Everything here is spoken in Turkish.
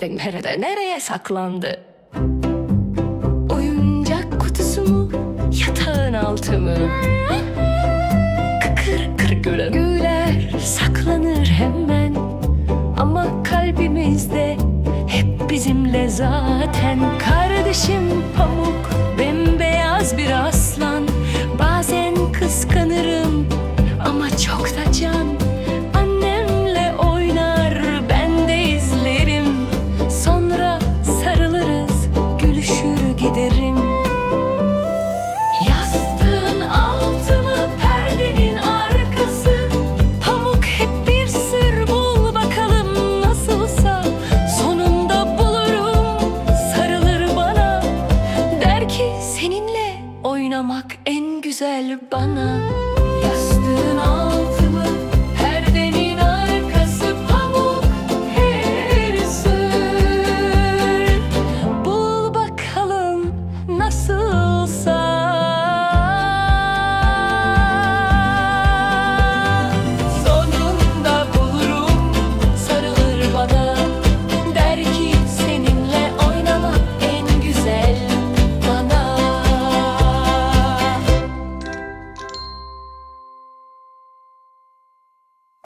gitti? Nerede? Nereye saklandı? Oyuncak kutusu mu? Yatağın altı mı? Kıkır kır güler güler saklanır hemen Ama kalbimizde hep bizimle zaten Kardeşim pamuk giderim Yastığın altını perdenin arkası. Pamuk hep bir sır bul bakalım nasılsa. Sonunda bulurum sarılır bana. Der ki seninle oynamak en güzel bana.